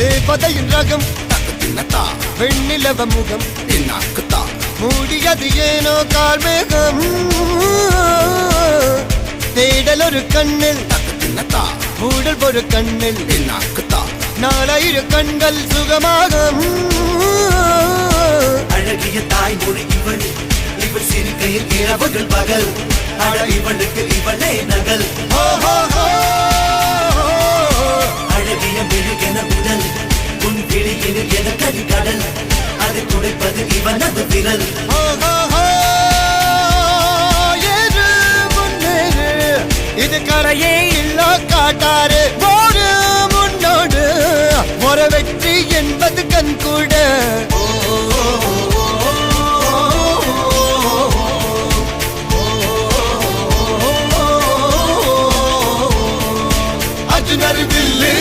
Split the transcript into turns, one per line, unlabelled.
தேவதையின் ரகம்.
தக்கத்தினத்தா
வெண்ணிலவ முகம்.
இன்னாக்குத்தா
மூடியது ஏனோ கார்மேகம் தேடல் ஒரு கண்ணில்.
தக்கத்தினத்தா
மூடல் ஒரு கண்ணில்.
இன்னாக்குத்தா
நாலாயிரு கண்கள் சுகமாக
அழகிய தாய்மொழி இவள். இவள் சிரிக்கையில் இரவுகள் பகல். அழ இவளுக்கு இவளே நகல். இது எனக்கதி கடல். அது துடைப்பது இவனது விரல்.
இது கரையே இல்ல காட்டாரு போடு முன்னோடு ஒரு வெற்றி என்பது கண் கூட. அர்ஜுனர் வில்லு